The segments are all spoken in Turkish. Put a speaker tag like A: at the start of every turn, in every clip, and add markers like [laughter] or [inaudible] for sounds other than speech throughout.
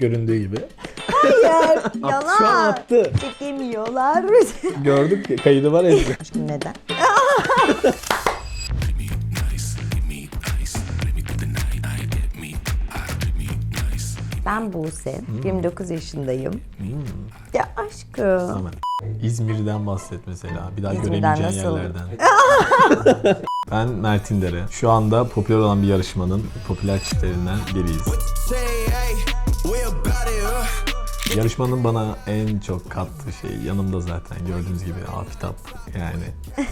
A: Göründüğü gibi.
B: Hayır, [laughs]
A: At- Şu an
B: yalan.
A: attı.
B: Çekemiyorlar. [laughs]
A: Gördük ki kaydı var.
B: Aşkım neden? [laughs] Ben Buse, 29 yaşındayım. Ya aşkım.
A: Tamam. İzmir'den bahset mesela. Bir daha
B: İzmir'den
A: göremeyeceğin
B: nasıl?
A: yerlerden. ben Mert İnder'e. Şu anda popüler olan bir yarışmanın popüler çiftlerinden biriyiz. Yarışmanın bana en çok kattığı şey yanımda zaten gördüğünüz gibi Afitap yani. [laughs]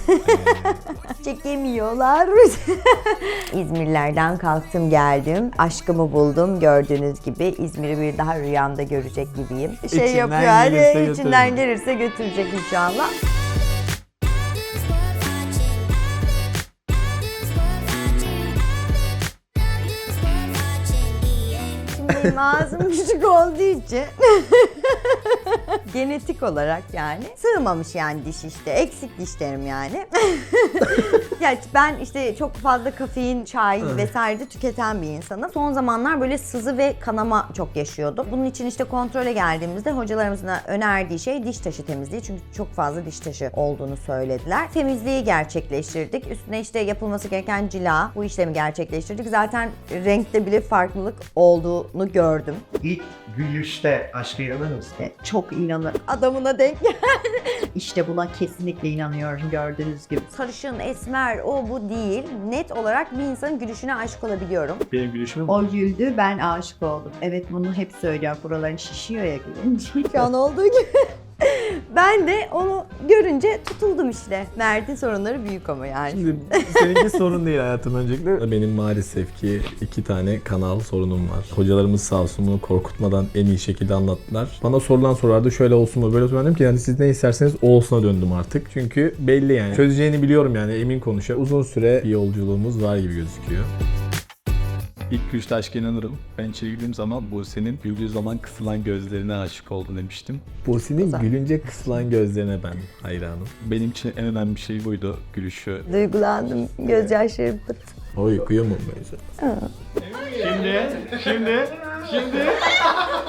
B: Çekemiyorlar. [laughs] İzmirlerden kalktım geldim. Aşkımı buldum. Gördüğünüz gibi İzmir'i bir daha rüyamda görecek gibiyim. Şey
A: İçinden
B: yapıyor
A: gelirse
B: hani içinden gelirse götürecek inşallah. Ağzım [laughs] küçük olduğu için [laughs] [laughs] genetik olarak yani sığmamış yani diş işte. Eksik dişlerim yani. [laughs] ya ben işte çok fazla kafein, çay vesaire de tüketen bir insanım. Son zamanlar böyle sızı ve kanama çok yaşıyordum. Bunun için işte kontrole geldiğimizde hocalarımızın önerdiği şey diş taşı temizliği. Çünkü çok fazla diş taşı olduğunu söylediler. Temizliği gerçekleştirdik. Üstüne işte yapılması gereken cila. Bu işlemi gerçekleştirdik. Zaten renkte bile farklılık olduğunu gördüm.
C: İlk gülüşte aşka inanır mısın?
D: E, Çok inanır.
B: Adamına denk gel. [laughs]
D: İşte buna kesinlikle inanıyorum gördüğünüz gibi.
B: Sarışın, esmer, o bu değil. Net olarak bir insanın gülüşüne aşık olabiliyorum.
A: Benim gülüşüm
D: O güldü ben aşık oldum. Evet bunu hep söylüyor. Buraların şişiyor ya gülünce.
B: Şu an olduğu gibi. Ben de onu görünce tutuldum işte. Mert'in sorunları büyük ama yani.
A: Şimdi seninki [laughs] sorun değil hayatım öncelikle. Benim maalesef ki iki tane kanal sorunum var. Hocalarımız sağ olsun bunu korkutmadan en iyi şekilde anlattılar. Bana sorulan sorularda şöyle olsun mu böyle olsun dedim ki yani siz ne isterseniz o olsuna döndüm artık. Çünkü belli yani. Çözeceğini biliyorum yani emin konuşuyor. Uzun süre bir yolculuğumuz var gibi gözüküyor.
E: İlk görüşte aşka inanırım. Ben içeri girdiğim zaman Buse'nin güldüğü zaman kısılan gözlerine aşık oldum demiştim.
A: Buse'nin gülünce kısılan gözlerine ben hayranım.
E: Benim için en önemli şey buydu gülüşü.
B: Duygulandım. Gözyaşlarım pıt.
A: O uykuyor mu böyle?
E: Şimdi, şimdi, şimdi.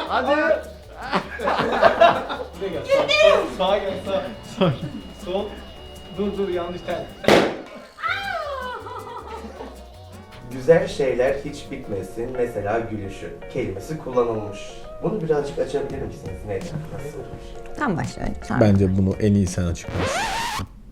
E: Hadi.
F: Sağa gel sağ. Sağ. Sol. Dur dur yanlış tel.
C: Güzel şeyler hiç bitmesin. Mesela gülüşü kelimesi kullanılmış. Bunu birazcık açabilir misiniz? Neden? Nasıl?
B: Tam başlayalım. Sen.
A: Bence bunu en iyi sen açıklarsın.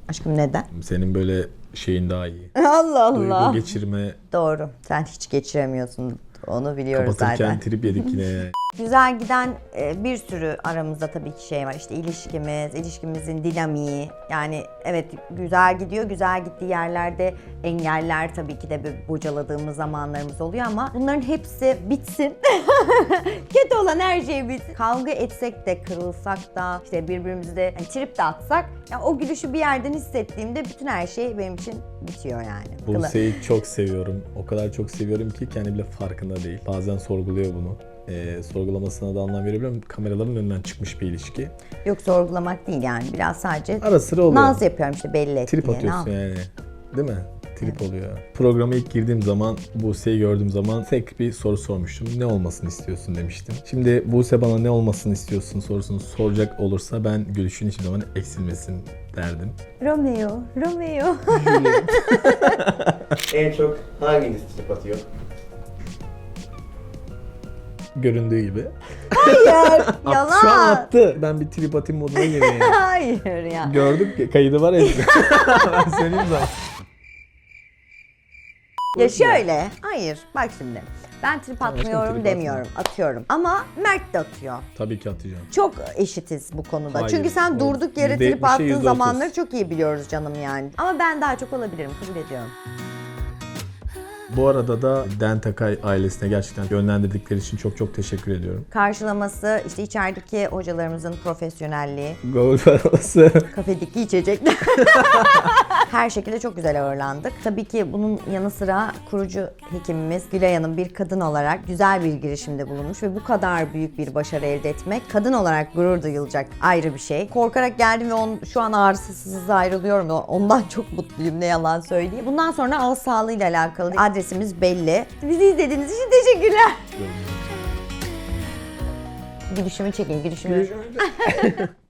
B: Aşkım neden?
A: Senin böyle şeyin daha iyi. [laughs]
B: Allah
A: Duygu
B: Allah.
A: geçirme
B: Doğru. Sen hiç geçiremiyorsun. Onu biliyoruz
A: kapatırken
B: zaten.
A: trip yedik yine. [laughs]
B: Güzel giden e, bir sürü aramızda tabii ki şey var. İşte ilişkimiz, ilişkimizin dinamiği. Yani evet güzel gidiyor. Güzel gittiği yerlerde engeller tabii ki de bir bocaladığımız zamanlarımız oluyor ama bunların hepsi bitsin. [laughs] Kötü olan her şey bitsin. Kavga etsek de, kırılsak da, işte birbirimizi hani trip de atsak ya o gülüşü bir yerden hissettiğimde bütün her şey benim için bitiyor yani.
A: Buse'yi çok seviyorum. O kadar çok seviyorum ki kendi bile farkında değil. Bazen sorguluyor bunu. Ee, sorgulamasına da anlam verebiliyorum. Kameraların önünden çıkmış bir ilişki.
B: Yok sorgulamak değil yani. Biraz sadece
A: Ara sıra oluyor.
B: naz yapıyorum işte belli et
A: Trip
B: diye. Ne
A: atıyorsun
B: yap-
A: yani. Değil mi? Trip oluyor. Programa ilk girdiğim zaman Buse'yi gördüğüm zaman tek bir soru sormuştum. Ne olmasını istiyorsun demiştim. Şimdi Buse bana ne olmasını istiyorsun sorusunu soracak olursa ben gülüşün hiçbir zaman eksilmesin derdim.
B: Romeo, Romeo. [laughs] [laughs]
C: En çok hanginiz trip atıyor?
A: Göründüğü gibi.
B: Hayır, [laughs]
A: At- Şu an
B: yalan.
A: attı. Ben bir trip atayım moduna gireyim. [laughs]
B: Hayır ya.
A: Gördük ki kaydı var Ezgi. [laughs] ben söyleyeyim zaten.
B: Ya şöyle, hayır bak şimdi. Ben trip atmıyorum
A: trip
B: demiyorum, atıyorum. Ama Mert de atıyor.
A: Tabii ki atacağım.
B: Çok eşitiz bu konuda.
A: Hayır,
B: Çünkü sen
A: o
B: durduk yere
A: yüzde
B: trip
A: yetmişe
B: attığın
A: yüzde otuz.
B: zamanları çok iyi biliyoruz canım yani. Ama ben daha çok olabilirim, kabul ediyorum.
A: Bu arada da Dentakay ailesine gerçekten yönlendirdikleri için çok çok teşekkür ediyorum.
B: Karşılaması, işte içerideki hocalarımızın profesyonelliği,
A: Gol parası.
B: kafedeki içecekler. [laughs] Her şekilde çok güzel ağırlandık. Tabii ki bunun yanı sıra kurucu hekimimiz Gülay Hanım bir kadın olarak güzel bir girişimde bulunmuş ve bu kadar büyük bir başarı elde etmek kadın olarak gurur duyulacak ayrı bir şey. Korkarak geldim ve on, şu an ağrısız ayrılıyorum. Ondan çok mutluyum ne yalan söyleyeyim. Bundan sonra ağız sağlığıyla alakalı adresimiz belli. Bizi izlediğiniz için teşekkürler. Gülüşümü çekin, gülüşümü. [laughs]